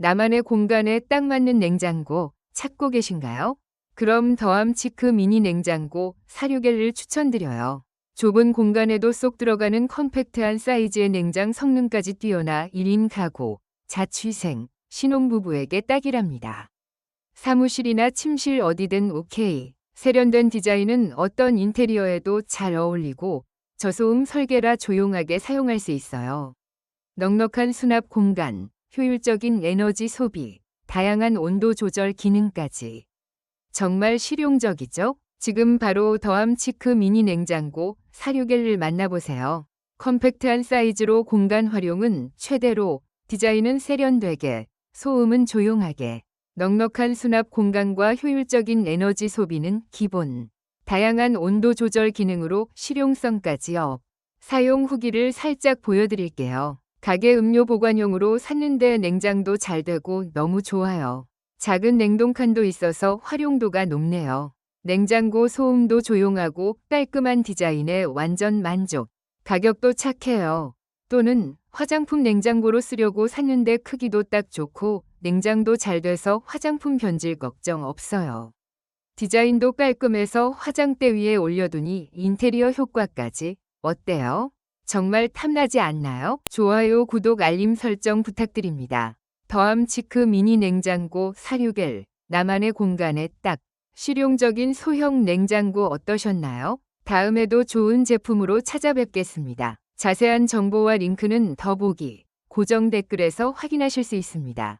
나만의 공간에 딱 맞는 냉장고 찾고 계신가요? 그럼 더함치크 미니 냉장고 46L을 추천드려요. 좁은 공간에도 쏙 들어가는 컴팩트한 사이즈의 냉장 성능까지 뛰어나 1인 가구, 자취생, 신혼부부에게 딱이랍니다. 사무실이나 침실 어디든 오케이. 세련된 디자인은 어떤 인테리어에도 잘 어울리고 저소음 설계라 조용하게 사용할 수 있어요. 넉넉한 수납 공간, 효율적인 에너지 소비, 다양한 온도 조절 기능까지. 정말 실용적이죠? 지금 바로 더함치크 미니 냉장고 46L을 만나보세요. 컴팩트한 사이즈로 공간 활용은 최대로, 디자인은 세련되게, 소음은 조용하게, 넉넉한 수납 공간과 효율적인 에너지 소비는 기본, 다양한 온도 조절 기능으로 실용성까지 업. 사용 후기를 살짝 보여드릴게요. 가게 음료 보관용으로 샀는데 냉장도 잘 되고 너무 좋아요. 작은 냉동칸도 있어서 활용도가 높네요. 냉장고 소음도 조용하고 깔끔한 디자인에 완전 만족. 가격도 착해요. 또는 화장품 냉장고로 쓰려고 샀는데 크기도 딱 좋고 냉장도 잘 돼서 화장품 변질 걱정 없어요. 디자인도 깔끔해서 화장대 위에 올려두니 인테리어 효과까지 어때요? 정말 탐나지 않나요? 좋아요, 구독, 알림 설정 부탁드립니다. 더함치크 미니 냉장고 46L 나만의 공간에 딱 실용적인 소형 냉장고 어떠셨나요? 다음에도 좋은 제품으로 찾아뵙겠습니다. 자세한 정보와 링크는 더보기 고정 댓글에서 확인하실 수 있습니다.